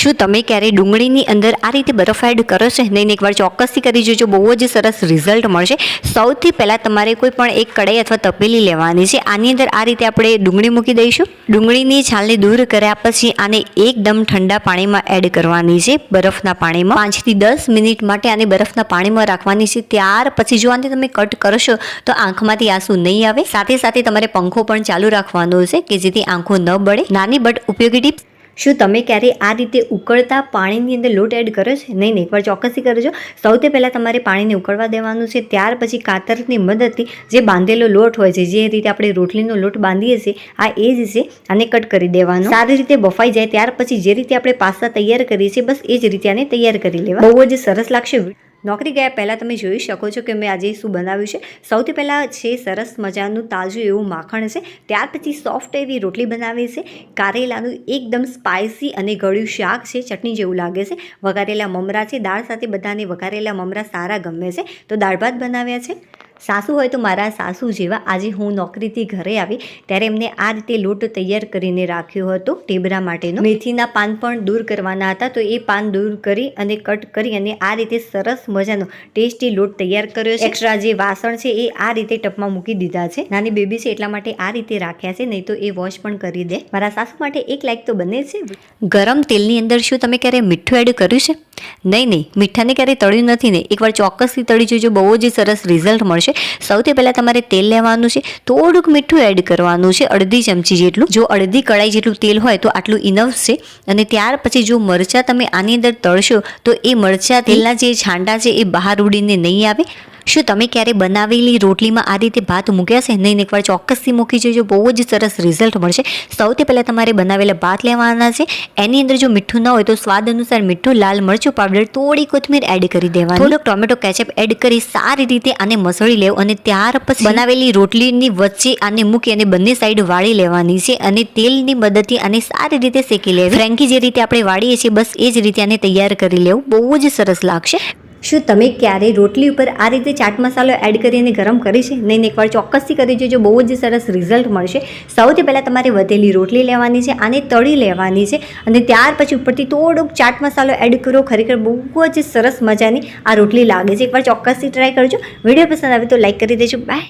શું તમે ક્યારેય ડુંગળીની અંદર આ રીતે બરફ એડ કરો છો? નહીં એકવાર ચોક્કસથી કરી જોજો. બહુ જ સરસ રિઝલ્ટ મળશે. સૌથી પહેલાં તમારે કોઈ પણ એક કડાઈ અથવા તપેલી લેવાની છે. આની અંદર આ રીતે આપણે ડુંગળી મૂકી દઈશું. ડુંગળીની છાલને દૂર કર્યા પછી આને એકદમ ઠંડા પાણીમાં એડ કરવાની છે. બરફના પાણીમાં પાંચથી દસ મિનિટ માટે આને બરફના પાણીમાં રાખવાની છે. ત્યાર પછી જો આને તમે કટ કરશો તો આંખમાંથી આંસુ નહીં આવે. સાથે સાથે તમારે પંખો પણ ચાલુ રાખવાનો છે, કે જેથી આંખો ન બળે. નાની બટ ઉપયોગી ટીપ્સ શું તમે ક્યારેય આ રીતે ઉકળતા પાણીની અંદર લોટ એડ કરો છો? નહીં નહીં, એકવાર ચોક્કસથી કરજો. સૌથી પહેલાં તમારે પાણીને ઉકળવા દેવાનું છે. ત્યાર પછી કાતરની મદદથી જે બાંધેલો લોટ હોય છે, જે રીતે આપણે રોટલીનો લોટ બાંધીએ છીએ, આ એ જ છે, આને કટ કરી દેવાનો. સારી રીતે બફાઈ જાય, ત્યાર પછી જે રીતે આપણે પાસ્તા તૈયાર કરીએ છીએ, બસ એ જ રીતે આને તૈયાર કરી લેવા. બહુ જ સરસ લાગશે. નોકરી ગયા પહેલાં તમે જોઈ શકો છો કે મેં આજે શું બનાવ્યું છે. સૌથી પહેલાં છે સરસ મજાનું તાજું એવું માખણ છે. ત્યાર પછી સોફ્ટ એવી રોટલી બનાવી છે. કારેલાનું એકદમ સ્પાઇસી અને ગળ્યું શાક છે, ચટણી જેવું લાગે છે. વઘારેલા મમરા છે, દાળ સાથે બધાને વઘારેલા મમરા સારા ગમે છે. તો દાળ ભાત બનાવ્યા છે. સાસુ હોય તો મારા સાસુ જેવા આજે હું નોકરીથી ઘરે આવી ત્યારે એમને આ રીતે લોટ તૈયાર કરીને રાખ્યો હતો ટેબરા માટેનો. મેથીના પાન પણ દૂર કરવાના હતા તો એ પાન દૂર કરી અને કટ કરી અને આ રીતે સરસ મજાનો ટેસ્ટી લોટ તૈયાર કર્યો છે. એક્સ્ટ્રા જે વાસણ છે એ આ રીતે ટપમાં મૂકી દીધા છે. નાની બેબી છે એટલા માટે આ રીતે રાખ્યા છે, નહીં તો એ વોશ પણ કરી દે. મારા સાસુ માટે એક લાઈક તો બને છે. ગરમ તેલની અંદર શું તમે ક્યારે મીઠું એડ કર્યું છે? નહીં નહીં, મીઠાને ક્યારેય તળ્યું નથી ને એકવાર ચોક્કસથી તળી જોજો, બહુ જ સરસ રિઝલ્ટ મળશે. સૌથી પહેલાં તમારે તેલ લેવાનું છે. થોડુંક મીઠું એડ કરવાનું છે, અડધી ચમચી જેટલું. જો અડધી કડાઈ જેટલું તેલ હોય, તો આટલું ઇનફ છે. અને ત્યાર પછી જો મરચાં તમે આની અંદર તળશો, તો એ મરચાં તેલના જે છાંડા છે, એ બહાર ઉડીને નહીં આવે. શું તમે ક્યારે બનાવેલી રોટલીમાં આ રીતે ભાત મૂક્યા છે? નહીં એકવાર ચોક્કસથી મૂકી જજો. બહુ જ સરસ રિઝલ્ટ મળશે. સૌથી પહેલાં તમારે બનાવેલા ભાત લેવાના છે. એની અંદર જો મીઠું ન હોય તો સ્વાદ અનુસાર મીઠું, લાલ મરચું પાવડર, થોડી કોથમીર એડ કરી દેવાની. થોડોક ટોમેટો કેચઅપ એડ કરી સારી રીતે આને મસળી લેવું અને ત્યાર પછી બનાવેલી રોટલીની વચ્ચે આને મૂકી અને બંને સાઈડ વાળી લેવાની છે અને તેલની મદદથી આને સારી રીતે શેકી લેવી. ફ્રેન્કી જે રીતે આપણે વાળીએ છીએ, બસ એ જ રીતે આને તૈયાર કરી લેવું. બહુ જ સરસ લાગશે. શું તમે ક્યારેય રોટલી ઉપર આ રીતે ચાટ મસાલો એડ કરીને ગરમ કરી છે? નહીં એકવાર ચોક્કસથી કરી જોજો. બહુ જ સરસ રિઝલ્ટ મળશે. સૌથી પહેલાં તમારે વધેલી રોટલી લેવાની છે, આને તળી લેવાની છે અને ત્યાર પછી ઉપરથી થોડોક ચાટ મસાલો એડ કરો. ખરેખર બહુ જ સરસ મજાની આ રોટલી લાગે છે. એકવાર ચોક્કસથી ટ્રાય કરજો. વીડિયો પસંદ આવે તો લાઈક કરી દેજો. બાય